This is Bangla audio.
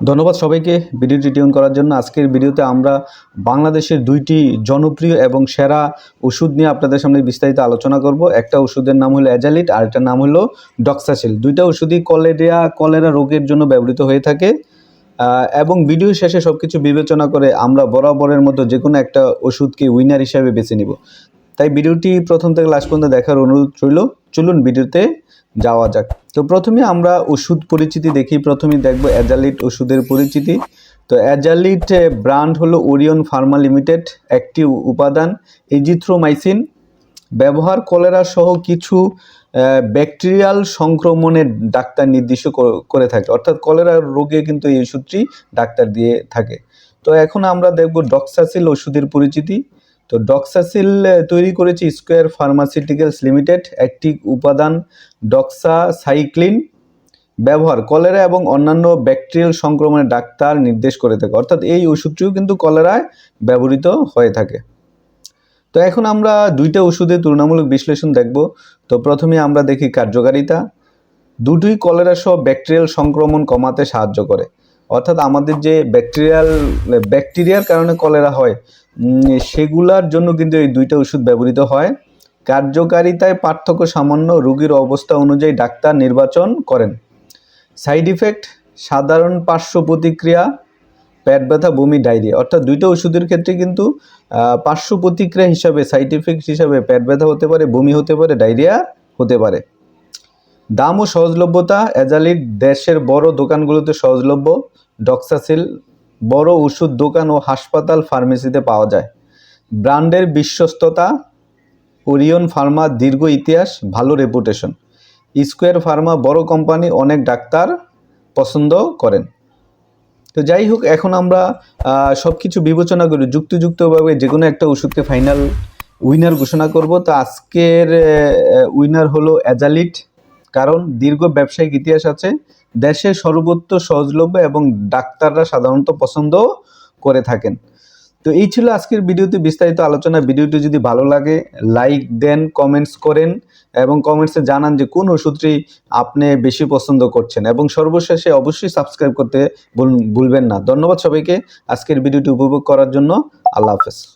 ধন্যবাদ সবাইকে ভিডিওটি টিউন করার জন্য। আজকের ভিডিওতে আমরা বাংলাদেশের দুইটি জনপ্রিয় এবং সেরা ওষুধ নিয়ে আপনাদের সামনে বিস্তারিত আলোচনা করব। একটা ওষুধের নাম হলো অ্যাজালিট আর একটা নাম হলো ডক্সাসিল দুইটা ওষুধই কলেরিয়া, কলেরা রোগের জন্য ব্যবহৃত হয়ে থাকে। এবং ভিডিও শেষে সব কিছু বিবেচনা করে আমরা বরাবরের মতো যে কোনো একটা ওষুধকে উইনার হিসাবে বেছে নিব। তাই ভিডিওটি প্রথম থেকে লাস্ট পর্যন্ত দেখার অনুরোধ রইল। চলুন ভিডিওতে যাওয়া যাক। তো প্রথমে আমরা ওষুধ পরিচিতি দেখি। প্রথমে দেখব অ্যাজালিট ওষুধের পরিচিতি। তো অ্যাজালিট ব্র্যান্ড হলো ওরিয়ন ফার্মা লিমিটেড একটি উপাদান। এজিথ্রোমাইসিন ব্যবহার কলেরা সহ কিছু ব্যাকটেরিয়াল সংক্রমণের ডাক্তার নির্দিষ্ট কর- থাকে। অর্থাৎ কলেরা রোগে কিন্তু এই ওষুধটি ডাক্তার দিয়ে থাকে। তো এখন আমরা দেখব ডক্সাসিল ওষুধের পরিচিতি। তো ডক্সাসিল তৈরি করেছে স্কোয়ার ফার্মাসিউটিক্যালস লিমিটেড একটি উপাদান ডক্সাসাইক্লিন ব্যবহার, কলেরা এবং অন্যান্য ব্যাকটেরিয়াল সংক্রমণের ডাক্তার নির্দেশ করে থাকে। অর্থাৎ এই ওষুধটিও কিন্তু কলেরায় ব্যবহৃত হয়ে থাকে। তো এখন আমরা দুইটা ওষুধের তুলনামূলক বিশ্লেষণ দেখব। তো প্রথমে আমরা দেখি কার্যকারিতা। দুটোই কলেরা সহ ব্যাকটেরিয়াল সংক্রমণ কমাতে সাহায্য করে। অর্থাৎ আমাদের যে ব্যাকটেরিয়াল ব্যাকটেরিয়ার কারণে কলেরা হয় সেগুলার জন্য কিন্তু এই দুইটা ওষুধ ব্যবহৃত হয়। কার্যকারিতায় পার্থক্য সামান্য, রোগীর অবস্থা অনুযায়ী ডাক্তার নির্বাচন করেন। সাইড ইফেক্ট সাধারণ পার্শ্ব প্রতিক্রিয়া, পেট ব্যথা, বমি, ডায়রিয়া। অর্থাৎ দুইটা ওষুধের ক্ষেত্রে কিন্তু পার্শ্ব প্রতিক্রিয়া হিসাবে সাইড ইফেক্ট হিসাবে পেট ব্যথা হতে পারে, বমি হতে পারে, ডায়রিয়া হতে পারে। দাম ও সহজলভ্যতা অ্যাজালিড দেশের বড় দোকানগুলোতে সহজলভ্য, ডক্সাসিল, বড় ওষুধ দোকান ও হাসপাতাল ফার্মেসিতে পাওয়া যায়। ব্র্যান্ডের বিশ্বস্ততা, ওরিয়ন ফার্মা দীর্ঘ ইতিহাস, ভালো রেপুটেশন। স্কোয়ার ফার্মা বড় কোম্পানি, অনেক ডাক্তার পছন্দ করেন। তো যাই হোক, এখন আমরা সব কিছু বিবেচনা করি, যুক্তিযুক্তভাবে যে কোনো একটা ওষুধকে ফাইনাল উইনার ঘোষণা করব। তো আজকের উইনার হলো অ্যাজালিট কারণ দীর্ঘ ব্যবসায়িক ইতিহাস আছে দেশের সর্বত্র সহজলভ্য এবং ডাক্তাররা সাধারণত পছন্দ করে থাকেন। তো এই ছিল আজকের ভিডিওতে বিস্তারিত আলোচনা। ভিডিওটি যদি ভালো লাগে, লাইক দেন, কমেন্টস করেন এবং কমেন্টসে জানান যে কোন ওষুধটি আপনি বেশি পছন্দ করছেন। এবং সর্বশেষে অবশ্যই সাবস্ক্রাইব করতে ভুল- ভুলবেন না। ধন্যবাদ সবাইকে। আজকের ভিডিওটি উপভোগ করার জন্য আল্লাহ হাফেজ।